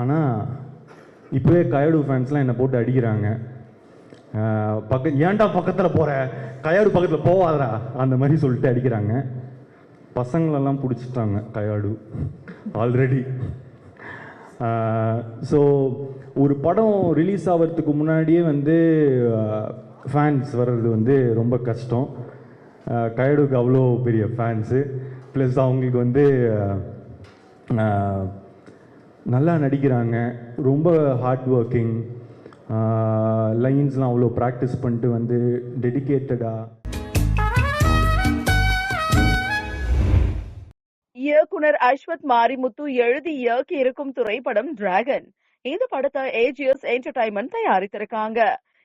ஆனால் இப்போவே கயடு ஃபேன்ஸ்லாம் என்னை போட்டு அடிக்கிறாங்க. பக்க ஏன்டா பக்கத்தில் போகிற கயாடு பக்கத்தில் போவாதடா அந்த மாதிரி சொல்லிட்டு அடிக்கிறாங்க. பசங்களெல்லாம் பிடிச்சிட்டாங்க கயாடு. ஆல்ரெடி ஸோ ஒரு படம் ரிலீஸ் ஆகிறதுக்கு முன்னாடியே வந்து ஃபேன்ஸ் வர்றது வந்து ரொம்ப கஷ்டம். கயடுக்கு அவ்வளோ பெரிய ஃபேன்ஸு ப்ளஸ் அவங்களுக்கு வந்து நல்லா நடிக்கிறாங்க. ரொம்ப ஹார்ட் ஒர்க்கிங் லைன்ஸ்லாம் அவ்வளோ ப்ராக்டிஸ் பண்ணிட்டு வந்து டெடிகேட்டடாக இயக்குனர் அஸ்வத் மாரிமுத்து எழுதி இயக்கி இருக்கும் திரைப்படம் டிராகன் இந்த படத்தை ஏஜிஎஸ் என்டர்டைன்மெண்ட் தயாரித்திருக்காங்க.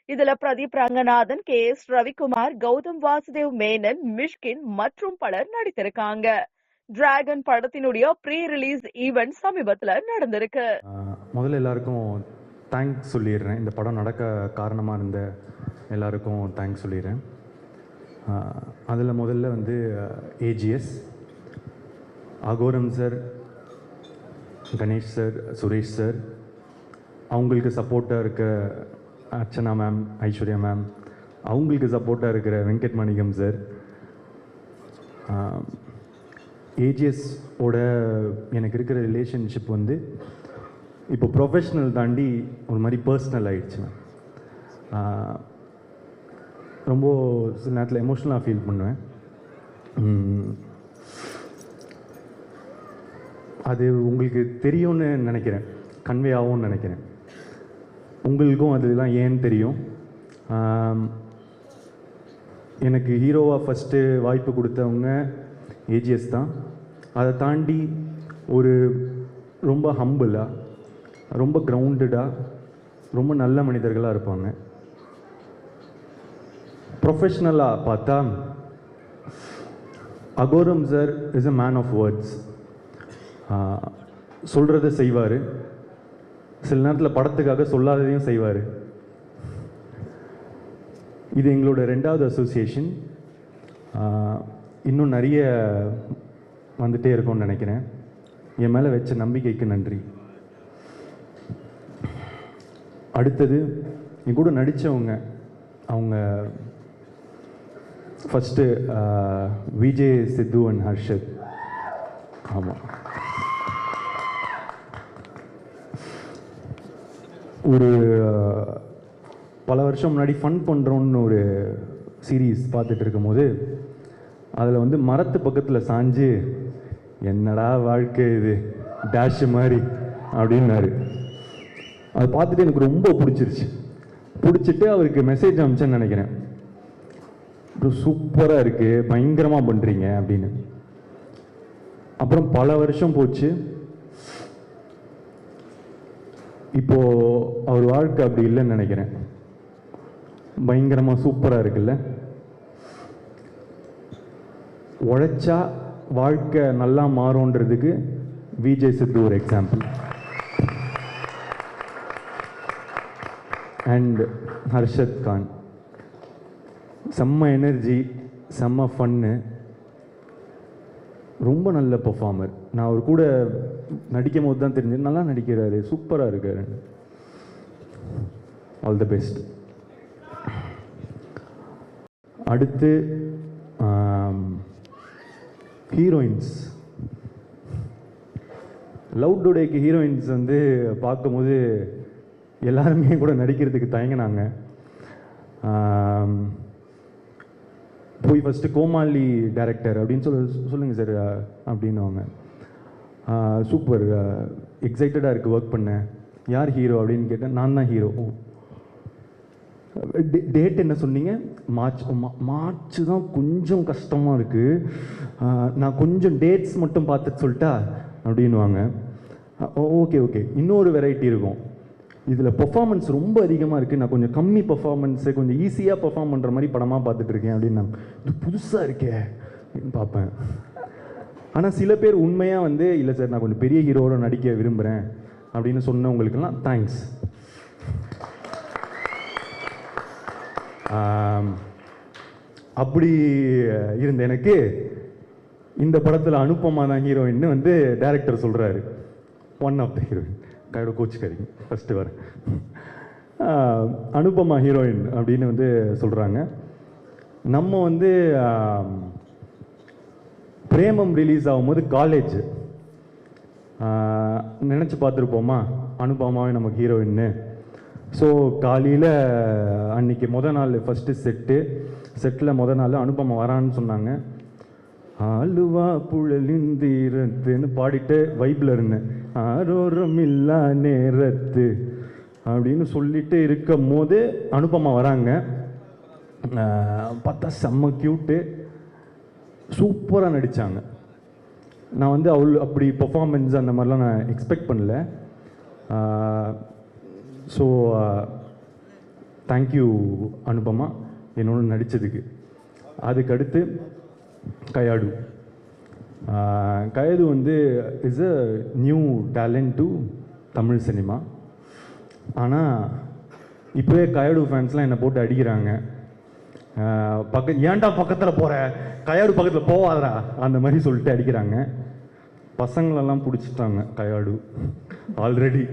இதுல பிரதீப் ரங்கநாதன் கே எஸ் ரவிக்குமார் கௌதம் வாசுதேவ் மேனன் மிஷ்கின் மற்றும் பலர் நடித்திருக்காங்க. டிராகன் படத்தினுடைய ப்ரீ ரிலீஸ் ஈவெண்ட் சமீபத்துல நடந்திருக்கு. முதல்ல எல்லாருக்கும் தேங்க்ஸ் சொல்லிடுறேன். இந்த படம் நடக்க காரணமாக இருந்த எல்லாருக்கும் தேங்க்ஸ் சொல்லிடுறேன். அதில் முதல்ல வந்து AGS Aghoram sir Ganesh sir Suresh sir அவங்களுக்கு சப்போர்ட்டாக இருக்க அர்ச்சனா மேம் ஐஸ்வர்யா மேம் அவங்களுக்கு சப்போர்ட்டாக இருக்கிற வெங்கட் மணிகம் சார் ஏஜிஎஸோட எனக்கு இருக்கிற ரிலேஷன்ஷிப் வந்து இப்போ ப்ரொஃபஷ்னல் தாண்டி ஒரு மாதிரி பர்சனல் ஆகிடுச்சு ரொம்ப சில நேரத்தில் எமோஷ்னலாக ஃபீல் பண்ணுவேன். அது உங்களுக்கு தெரியும்னு நினைக்கிறேன். கன்வே ஆகும்னு நினைக்கிறேன். உங்களுக்கும் அதெல்லாம் ஏன்னு தெரியும். எனக்கு ஹீரோவாக ஃபஸ்ட்டு வாய்ப்பு கொடுத்தவங்க ஏஜிஎஸ் தான். அதை தாண்டி ஒரு ரொம்ப ஹம்பிளாக ரொம்ப கிரவுண்டடாக ரொம்ப நல்ல மனிதர்களாக இருப்பாங்க. ப்ரொஃபஷ்னலாக பார்த்தா Aghoram sir is a man of words சொல்கிறத செய்வார். சில நேரத்தில் படத்துக்காக சொல்லாததையும் செய்வார். இது எங்களோட ரெண்டாவது அசோசியேஷன் இன்னும் நிறைய வந்துட்டே இருக்கும்னு நினைக்கிறேன். என் மேலே வச்ச நம்பிக்கைக்கு நன்றி. அடுத்தது என் கூட நடித்தவங்க அவங்க ஃபஸ்ட்டு விஜய் சித்து அண்ட் ஹர்ஷத். ஆமாம் ஒரு பல வருஷம் முன்னாடி ஃபன் பண்ணுறோன்னு ஒரு சீரீஸ் பார்த்துட்டு இருக்கும்போது அதில் வந்து மரத்து பக்கத்தில் சாஞ்சு என்னடா வாழ்க்கை இது? டேஷ் மாதிரி அப்படின்னாரு. அதை பார்த்துட்டு எனக்கு ரொம்ப பிடிச்சிருச்சு. பிடிச்சிட்டு அவருக்கு மெசேஜ் அனுப்பிச்சேன்னு நினைக்கிறேன். சூப்பராக இருக்குது பயங்கரமாக பண்ணுறீங்க அப்படின்னு. அப்புறம் பல வருஷம் போச்சு. இப்போ அவர் வாழ்க்கை அப்படி இல்லைன்னு நினைக்கிறேன். பயங்கரமாக சூப்பராக இருக்குல்ல? உழைச்சா வாழ்க்கை நல்லா மாறும்ன்றதுக்கு விஜய் சித்து ஒரு எக்ஸாம்பிள் அண்ட் ஹர்ஷத் கான். செம்ம எனர்ஜி செம்ம ஃபன்னு ரொம்ப நல்ல பர்ஃபார்மர் நான் அவர் கூட நடிக்கும் போது தான் தெரிஞ்சது. நல்லா நடிக்கிறாரு. சூப்பராக இருக்காரு. ஆல் தி பெஸ்ட் அடுத்து ஹீரோயின்ஸ் லவ் டுடேக்கு ஹீரோயின்ஸ் வந்து பார்க்கும்போது எல்லாருமே கூட நடிக்கிறதுக்கு தயங்கினாங்க. போய் ஃபஸ்ட்டு கோமாளி டேரக்டர் அப்படின்னு சொல்ல சொல்லுங்கள் சார் அப்படின்னுவாங்க. சூப்பர் எக்ஸைட்டடாக இருக்குது ஒர்க் பண்ண. யார் ஹீரோ அப்படின்னு கேட்டேன் நான் தான் ஹீரோ டேட் என்ன சொன்னீங்க? மார்ச் மா- மார்ச் தான் கொஞ்சம் கஷ்டமாக இருக்குது நான் கொஞ்சம் டேட்ஸ் மட்டும் பார்த்துட்டு சொல்லிட்டா அப்படின்வாங்க ஓகே ஓகே இன்னொரு வெரைட்டி இருக்கும். இதில் பெர்ஃபார்மன்ஸ் ரொம்ப அதிகமாக இருக்குது நான் கொஞ்சம் கம்மி பர்ஃபார்மன்ஸு கொஞ்சம் ஈஸியாக பெர்ஃபார்ம் பண்ணுற மாதிரி படமாக பார்த்துட்ருக்கேன் அப்படின்னா அப்படின்னு இது புதுசாக இருக்கே அப்படின்னு பார்ப்பேன். ஆனால் சில பேர் உண்மையாக வந்து இல்லை சார் நான் கொஞ்சம் பெரிய ஹீரோவோட நடிக்க விரும்புகிறேன் அப்படின்னு சொன்னவங்களுக்கெல்லாம் தேங்க்ஸ் அப்படி இருந்த எனக்கு இந்த படத்தில் அனுப்பமா தான் ஹீரோயின்னு வந்து டைரக்டர் சொல்கிறாரு ஒன் ஆஃப் த ஹீரோயின் கையோட கோச்சுக்காரிங்க ஃபஸ்ட்டு வர. அனுபமா ஹீரோயின் அப்படின்னு வந்து சொல்கிறாங்க நம்ம வந்து பிரேமம் ரிலீஸ் ஆகும்போது காலேஜ் நினச்சி பார்த்துருப்போமா? அனுபமாவே நமக்கு ஹீரோயின்னு ஸோ காலையில் அன்னைக்கு முத நாள் ஃபஸ்ட்டு செட்டு செட்டில் முத நாள் அனுபமம் வரான்னு சொன்னாங்க. ஆளுவா புழலின் தீரத்துன்னு பாடிட்டு வைப்பில் இருந்தேன். ஆரோரம் இல்லா நேரத்து அப்படின்னு சொல்லிட்டு இருக்கும் போது அனுபமா வராங்க. பார்த்தா செம்ம க்யூட்டு சூப்பராக நடித்தாங்க நான் வந்து அவள் அப்படி பெர்ஃபார்மன்ஸ் அந்த மாதிரிலாம் நான் எக்ஸ்பெக்ட் பண்ணல. ஸோ தேங்க்யூ அனுபமா என்னோட நடித்ததுக்கு அதுக்கடுத்து கயாடு கயது கயாடு வந்து is a new talent to Tamil cinema ஆனால் இப்போவே கயாடு ஃபேன்ஸ்லாம் என்னை போட்டு அடிக்கிறாங்க. Uh, பக்க ஏன்டா பக்கத்தில் போகிற கயாடு பக்கத்தில் போவாதடா அந்த மாதிரி சொல்லிட்டு அடிக்கிறாங்க. பசங்களெல்லாம் பிடிச்சிட்டாங்க கயாடு ஆல்ரெடி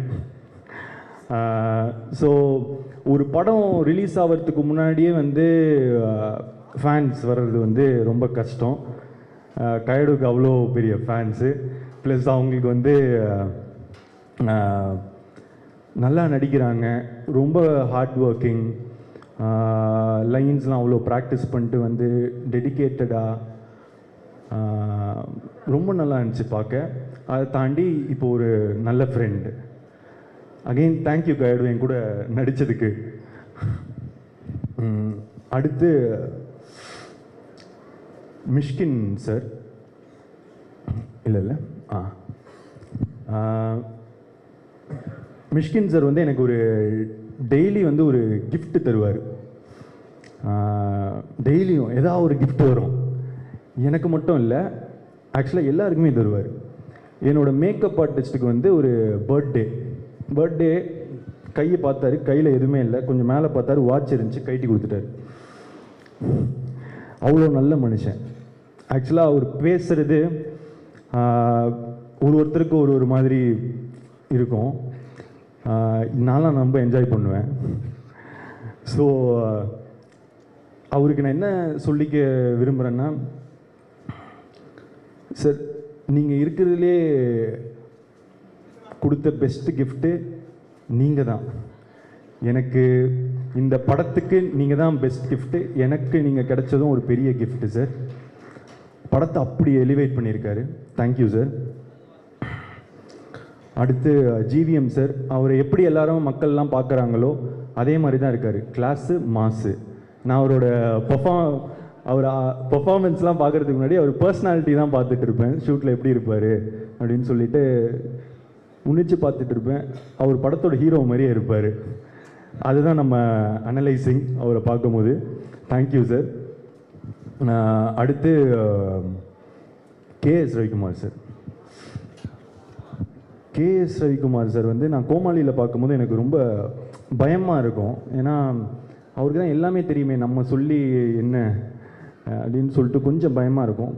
ஸோ ஒரு படம் ரிலீஸ் ஆகிறதுக்கு முன்னாடியே வந்து ஃபேன்ஸ் வர்றது வந்து ரொம்ப கஷ்டம். கயடுக்கு அவ்வளோ பெரிய ஃபேன்ஸு ப்ளஸ் அவங்களுக்கு வந்து நல்லா நடிக்கிறாங்க. ரொம்ப ஹார்ட் ஒர்க்கிங் லைன்ஸ்லாம் அவ்வளோ ப்ராக்டிஸ் பண்ணிட்டு வந்து டெடிக்கேட்டடாக ரொம்ப நல்லா இருந்துச்சு பார்க்க. அதை தாண்டி இப்போ ஒரு நல்ல friend again thank you guide என் கூட நடித்ததுக்கு அடுத்து மிஷ்கின் சார் இல்லை இல்லை. ஆ. மிஷ்கின் சார் வந்து எனக்கு ஒரு டெய்லி வந்து ஒரு கிஃப்ட் தருவார். டெய்லியும் ஏதாவது ஒரு கிஃப்ட் வரும். எனக்கு மட்டும் இல்லை ஆக்சுவலாக எல்லாருக்குமே தருவார். என்னோடய மேக்கப் ஆர்டிஸ்ட்டுக்கு வந்து ஒரு பர்த்டே பர்த்டே கையை பார்த்தாரு கையில் எதுவுமே இல்லை. கொஞ்சம் மேலே பார்த்தாரு வாட்ச் இருந்துச்சு கைட்டி கொடுத்துட்டாரு. அவ்வளோ நல்ல மனுஷன். ஆக்சுவலாக அவர் பேசுறது ஒரு ஒருத்தருக்கு ஒரு ஒரு மாதிரி இருக்கும். நான்லாம் ரொம்ப என்ஜாய் பண்ணுவேன். ஸோ அவருக்கு நான் என்ன சொல்லிக்க விரும்புகிறேன்னா சார் நீங்கள் இருக்கிறதுலே கொடுத்த பெஸ்ட்டு கிஃப்ட்டு நீங்கள் தான் எனக்கு இந்த படத்துக்கு நீங்கள் தான் பெஸ்ட் கிஃப்ட்டு எனக்கு நீங்கள் கிடைச்சதும் ஒரு பெரிய கிஃப்ட்டு சார் படத்தை அப்படி எலிவேட் பண்ணியிருக்காரு. தேங்க்யூ சார் அடுத்து ஜிவிஎம் சார் அவரை எப்படி எல்லாரும் மக்கள்லாம் பார்க்குறாங்களோ அதே மாதிரி தான் இருக்கார். கிளாஸு மாசு நான் அவரோட பர்ஃபார்ம் அவர் பெர்ஃபார்மன்ஸ்லாம் பார்க்குறதுக்கு முன்னாடி அவர் பர்சனாலிட்டி தான் பார்த்துட்டு இருப்பேன். ஷூட்டில் எப்படி இருப்பார் அப்படின்னு சொல்லிட்டு உன்னிச்சு பார்த்துட்டு இருப்பேன். அவர் படத்தோட ஹீரோ மாதிரியே இருப்பார். அதுதான் நம்ம அனலைசிங் அவரை பார்க்கும்போது. தேங்க்யூ சார் அடுத்து K S Ravikumar sir K S Ravikumar sir வந்து நான் கோமாளியில் பார்க்கும்போது எனக்கு ரொம்ப பயமாக இருக்கும். ஏன்னா அவருக்கு தான் எல்லாமே தெரியுமே நம்ம சொல்லி என்ன அப்படின்னு சொல்லிட்டு கொஞ்சம் பயமாக இருக்கும்.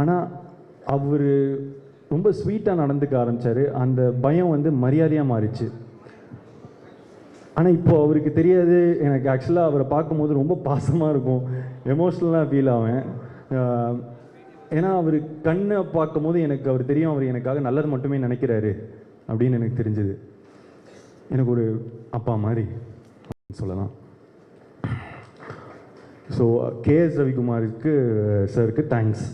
ஆனால் அவர் ரொம்ப ஸ்வீட்டாக நடந்துக்க ஆரம்பிச்சார். அந்த பயம் வந்து மரியாதையாக மாறிச்சு. ஆனால் இப்போ அவருக்கு தெரியாது. எனக்கு ஆக்சுவலாக அவரை பார்க்கும்போது ரொம்ப பாசமாக இருக்கும். எமோஷ்னலாக ஃபீல் ஆவேன். ஏன்னா அவர் கண்ணை பார்க்கும்போது எனக்கு அவர் தெரியும் அவர் எனக்காக நல்லது மட்டுமே நினைக்கிறாரு அப்படின்னு எனக்கு தெரிஞ்சது. எனக்கு ஒரு அப்பா மாதிரி சொல்லலாம். ஸோ கேஎஸ் ரவிக்குமாருக்கு சாருக்கு தேங்க்ஸ்